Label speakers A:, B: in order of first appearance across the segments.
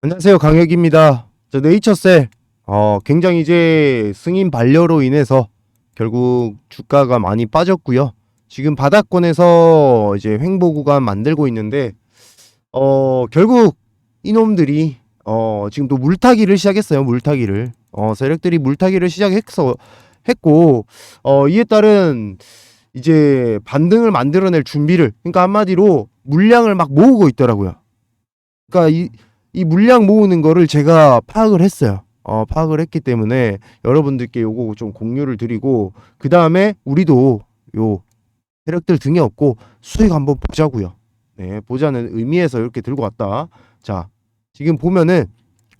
A: 안녕하세요 강혁입니다. 저 네이처셀 어 굉장히 이제 승인 반려로 인해서 결국 주가가 많이 빠졌고요. 지금 바닥권에서 이제 횡보 구간 만들고 있는데 어 결국 이놈들이 어 지금 또 물타기를 시작했어요. 물타기를 어 세력들이 물타기를 시작했어 했고 어 이에 따른 이제 반등을 만들어낼 준비를 그러니까 한마디로 물량을 막 모으고 있더라고요. 그러니까 이 이 물량 모으는 거를 제가 파악을 했어요. 어, 파악을 했기 때문에 여러분들께 요거 좀 공유를 드리고 그 다음에 우리도 요 세력들 등에 업고 수익 한번 보자고요. 네, 보자는 의미에서 이렇게 들고 왔다. 자, 지금 보면은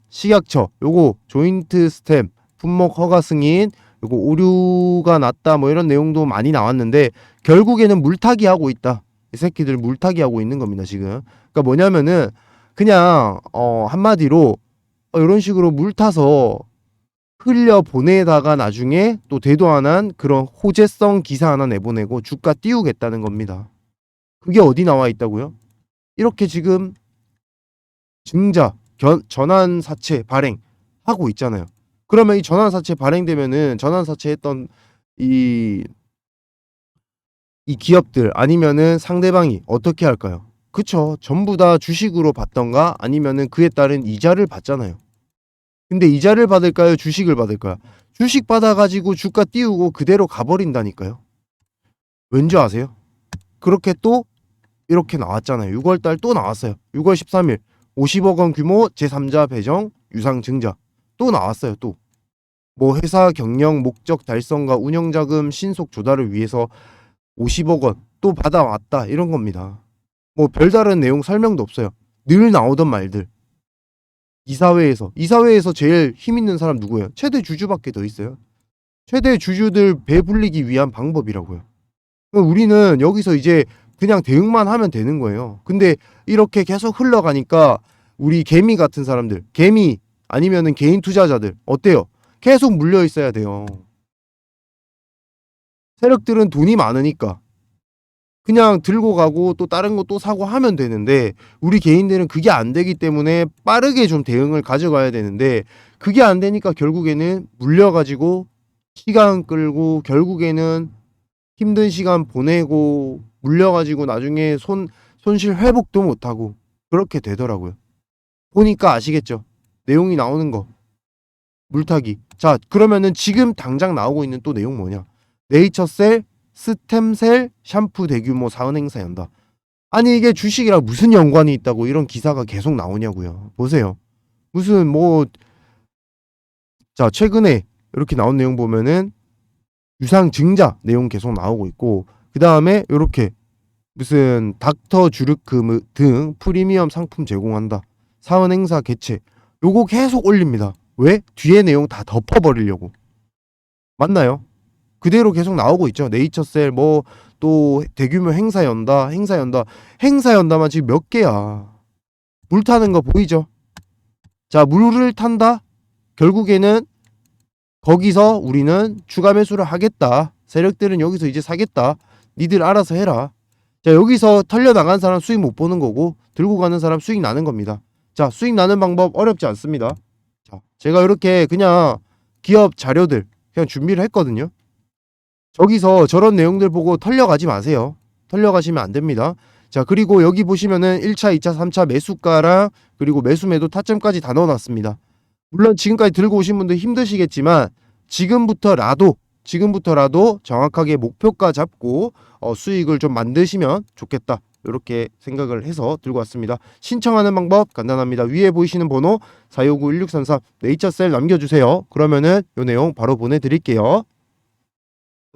A: 식약처 요거 조인트 스템 품목 허가 승인 요거 오류가 났다 뭐 이런 내용도 많이 나왔는데 결국에는 물타기 하고 있다. 이 새끼들 물타기 하고 있는 겁니다, 지금. 그러니까 뭐냐면은 그냥 어 한마디로 어, 이런 식으로 물 타서 흘려 보내다가 나중에 또 대도 안한 그런 호재성 기사 하나 내보내고 주가 띄우겠다는 겁니다. 그게 어디 나와 있다고요? 이렇게 지금 증자 견, 전환 사채 발행 하고 있잖아요. 그러면 이 전환 사채 발행되면은 전환 사채 했던 이 이 기업들 아니면은 상대방이 어떻게 할까요? 그쵸. 전부 다 주식으로 받던가 아니면은 그에 따른 이자를 받잖아요. 근데 이자를 받을까요? 주식을 받을까요? 주식 받아가지고 주가 띄우고 그대로 가버린다니까요. 왠지 아세요? 그렇게 또 이렇게 나왔잖아요. 6월달 또 나왔어요. 6월 13일 50억 원 규모 제3자 배정 유상 증자 또 나왔어요. 또 뭐 회사 경영 목적 달성과 운영 자금 신속 조달을 위해서 50억 원 또 받아왔다 이런 겁니다. 뭐 별다른 내용 설명도 없어요. 늘 나오던 말들. 이사회에서 이사회에서 제일 힘 있는 사람 누구예요? 최대 주주밖에 더 있어요. 최대 주주들 배불리기 위한 방법이라고요. 그럼 우리는 여기서 이제 그냥 대응만 하면 되는 거예요. 근데 이렇게 계속 흘러가니까 우리 개미 같은 사람들, 개미 아니면은 개인 투자자들 어때요? 계속 물려 있어야 돼요. 세력들은 돈이 많으니까 그냥 들고 가고 또 다른 거 또 사고 하면 되는데 우리 개인들은 그게 안 되기 때문에 빠르게 좀 대응을 가져가야 되는데 그게 안 되니까 결국에는 물려가지고 시간 끌고 결국에는 힘든 시간 보내고 물려가지고 나중에 손 손실 회복도 못하고 그렇게 되더라고요. 보니까 아시겠죠? 내용이 나오는 거 물타기. 자 그러면은 지금 당장 나오고 있는 또 내용 뭐냐? 네이처셀 스템셀 샴푸 대규모 사은 행사 연다. 아니 이게 주식이랑 무슨 연관이 있다고 이런 기사가 계속 나오냐고요. 보세요. 무슨 뭐 자, 최근에 이렇게 나온 내용 보면은 유상 증자 내용 계속 나오고 있고 그 다음에 이렇게 무슨 닥터 주르크 등 프리미엄 상품 제공한다. 사은 행사 개최. 요거 계속 올립니다. 왜? 뒤에 내용 다 덮어버리려고. 맞나요? 그대로 계속 나오고 있죠. 네이처셀 뭐 또 대규모 행사 연다, 행사 연다, 행사 연다만 지금 몇 개야. 물 타는 거 보이죠? 자, 물을 탄다. 결국에는 거기서 우리는 추가 매수를 하겠다. 세력들은 여기서 이제 사겠다. 니들 알아서 해라. 자, 여기서 털려 나간 사람 수익 못 보는 거고 들고 가는 사람 수익 나는 겁니다. 자, 수익 나는 방법 어렵지 않습니다. 자, 제가 이렇게 그냥 기업 자료들 그냥 준비를 했거든요. 저기서 저런 내용들 보고 털려가지 마세요. 털려가시면 안 됩니다. 자, 그리고 여기 보시면은 1차, 2차, 3차 매수가랑 그리고 매수 매도 타점까지 다 넣어놨습니다. 물론 지금까지 들고 오신 분들 힘드시겠지만 지금부터라도 지금부터라도 정확하게 목표가 잡고 어, 수익을 좀 만드시면 좋겠다. 이렇게 생각을 해서 들고 왔습니다. 신청하는 방법 간단합니다. 위에 보이시는 번호 459-1633 네이처셀 남겨주세요. 그러면은 요 내용 바로 보내드릴게요.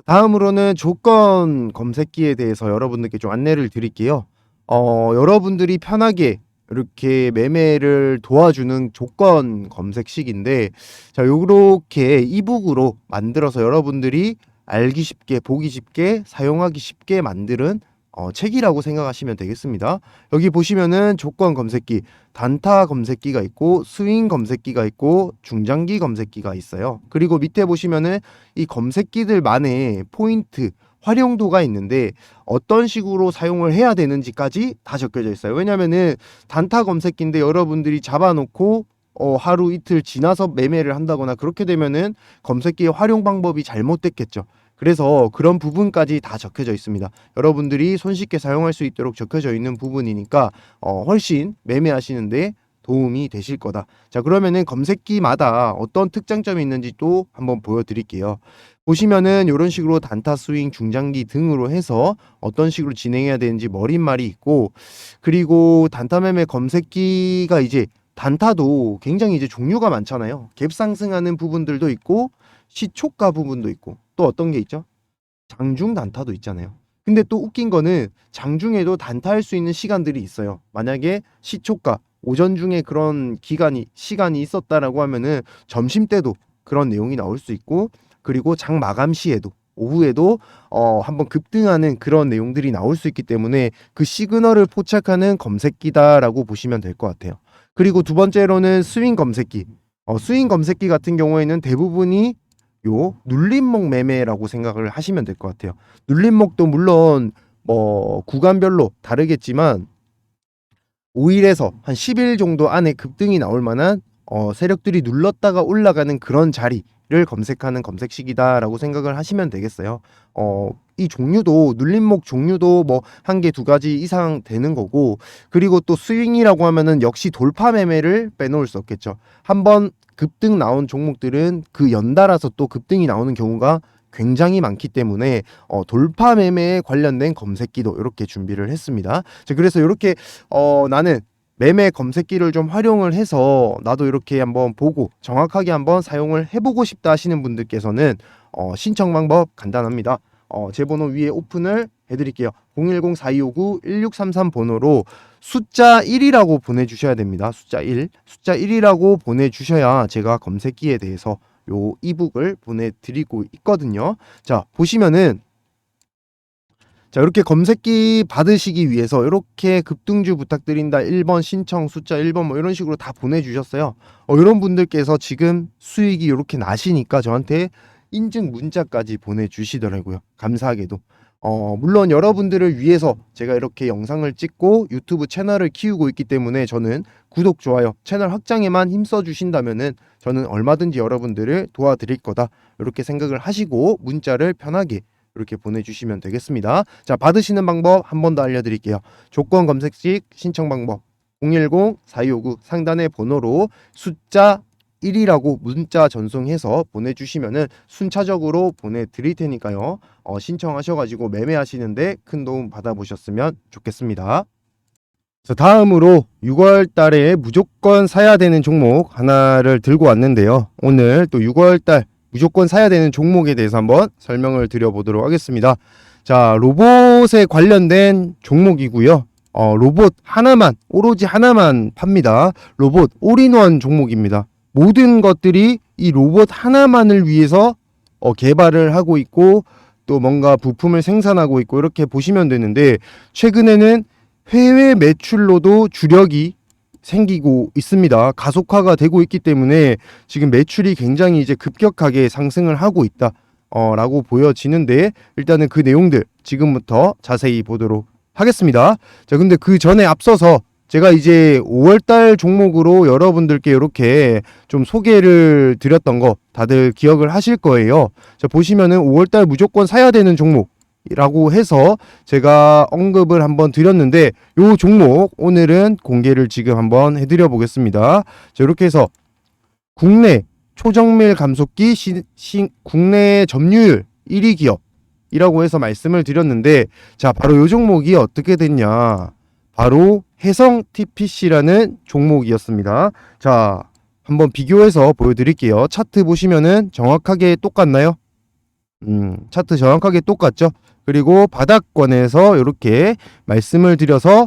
A: 다음으로는 조건 검색기에 대해서 여러분들께 좀 안내를 드릴게요. 어, 여러분들이 편하게 이렇게 매매를 도와주는 조건 검색식인데, 자, 요렇게 이북으로 만들어서 여러분들이 알기 쉽게, 보기 쉽게, 사용하기 쉽게 만드는 어, 책이라고 생각하시면 되겠습니다. 여기 보시면은 조건 검색기, 단타 검색기가 있고, 스윙 검색기가 있고, 중장기 검색기가 있어요. 그리고 밑에 보시면은 이 검색기들만의 포인트, 활용도가 있는데 어떤 식으로 사용을 해야 되는지까지 다 적혀져 있어요. 왜냐면은 단타 검색기인데 여러분들이 잡아놓고 어, 하루 이틀 지나서 매매를 한다거나 그렇게 되면은 검색기의 활용 방법이 잘못됐겠죠. 그래서 그런 부분까지 다 적혀져 있습니다. 여러분들이 손쉽게 사용할 수 있도록 적혀져 있는 부분이니까 어, 훨씬 매매하시는데 도움이 되실 거다. 자, 그러면은 검색기마다 어떤 특장점이 있는지 또 한번 보여드릴게요. 보시면은 이런 식으로 단타 스윙, 중장기 등으로 해서 어떤 식으로 진행해야 되는지 머릿말이 있고 그리고 단타 매매 검색기가 이제 단타도 굉장히 이제 종류가 많잖아요. 갭 상승하는 부분들도 있고 시초가 부분도 있고 또 어떤 게 있죠? 장중 단타도 있잖아요. 근데 또 웃긴 거는 장중에도 단타할 수 있는 시간들이 있어요. 만약에 시초가 오전 중에 그런 기간이 시간이 있었다라고 하면은 점심 때도 그런 내용이 나올 수 있고 그리고 장 마감 시에도 오후에도 어 한번 급등하는 그런 내용들이 나올 수 있기 때문에 그 시그널을 포착하는 검색기다라고 보시면 될 것 같아요. 그리고 두 번째로는 스윙 검색기. 어, 스윙 검색기 같은 경우에는 대부분이 요 눌림목 매매라고 생각을 하시면 될 것 같아요. 눌림목도 물론 뭐 구간별로 다르겠지만 5일에서 한 10일 정도 안에 급등이 나올 만한 어, 세력들이 눌렀다가 올라가는 그런 자리를 검색하는 검색식이다라고 생각을 하시면 되겠어요. 어, 이 종류도 눌림목 종류도 뭐 한 개 두 가지 이상 되는 거고 그리고 또 스윙이라고 하면은 역시 돌파 매매를 빼놓을 수 없겠죠. 한번 급등 나온 종목들은 그 연달아서 또 급등이 나오는 경우가 굉장히 많기 때문에 어, 돌파 매매에 관련된 검색기도 이렇게 준비를 했습니다. 자, 그래서 이렇게 어, 나는 매매 검색기를 좀 활용을 해서 나도 이렇게 한번 보고 정확하게 한번 사용을 해보고 싶다 하시는 분들께서는 어, 신청 방법 간단합니다. 어, 제 번호 위에 오픈을 해드릴게요. 010-4259-1633 번호로 숫자 1이라고 보내주셔야 됩니다. 숫자 1. 숫자 1이라고 보내주셔야 제가 검색기에 대해서 요 이북을 보내드리고 있거든요. 자, 보시면은 자, 이렇게 검색기 받으시기 위해서 이렇게 급등주 부탁드린다 1번 신청 숫자 1번 뭐 이런 식으로 다 보내주셨어요. 어, 이런 분들께서 지금 수익이 이렇게 나시니까 저한테 인증 문자까지 보내주시더라고요. 감사하게도. 어, 물론 여러분들을 위해서 제가 이렇게 영상을 찍고 유튜브 채널을 키우고 있기 때문에 저는 구독, 좋아요, 채널 확장에만 힘써 주신다면은 저는 얼마든지 여러분들을 도와드릴 거다. 이렇게 생각을 하시고 문자를 편하게 이렇게 보내주시면 되겠습니다. 자, 받으시는 방법 한 번 더 알려드릴게요. 조건 검색식 신청 방법 010-4259 상단의 번호로 숫자 1이라고 문자 전송해서 보내주시면은 순차적으로 보내드릴 테니까요. 어, 신청하셔가지고 매매하시는데 큰 도움 받아보셨으면 좋겠습니다. 자, 다음으로 6월 달에 무조건 사야 되는 종목 하나를 들고 왔는데요. 오늘 또 6월 달 무조건 사야 되는 종목에 대해서 한번 설명을 드려보도록 하겠습니다. 자, 로봇에 관련된 종목이고요. 어, 로봇 하나만, 오로지 하나만 팝니다. 로봇 올인원 종목입니다. 모든 것들이 이 로봇 하나만을 위해서 어, 개발을 하고 있고 또 뭔가 부품을 생산하고 있고 이렇게 보시면 되는데 최근에는 해외 매출로도 주력이 생기고 있습니다. 가속화가 되고 있기 때문에 지금 매출이 굉장히 이제 급격하게 상승을 하고 있다. 어, 라고 보여지는데 일단은 그 내용들 지금부터 자세히 보도록 하겠습니다. 자, 근데 그 전에 앞서서 제가 이제 5월달 종목으로 여러분들께 이렇게 좀 소개를 드렸던 거 다들 기억을 하실 거예요. 자, 보시면은 5월달 무조건 사야 되는 종목이라고 해서 제가 언급을 한번 드렸는데 요 종목 오늘은 공개를 지금 한번 해드려 보겠습니다. 자, 이렇게 해서 국내 초정밀 감속기 시, 시, 국내 점유율 1위 기업이라고 해서 말씀을 드렸는데 자 바로 요 종목이 어떻게 됐냐 바로 해성 TPC라는 종목이었습니다. 자, 한번 비교해서 보여드릴게요. 차트 보시면은 정확하게 똑같나요? 음, 차트 정확하게 똑같죠? 그리고 바닥권에서 이렇게 말씀을 드려서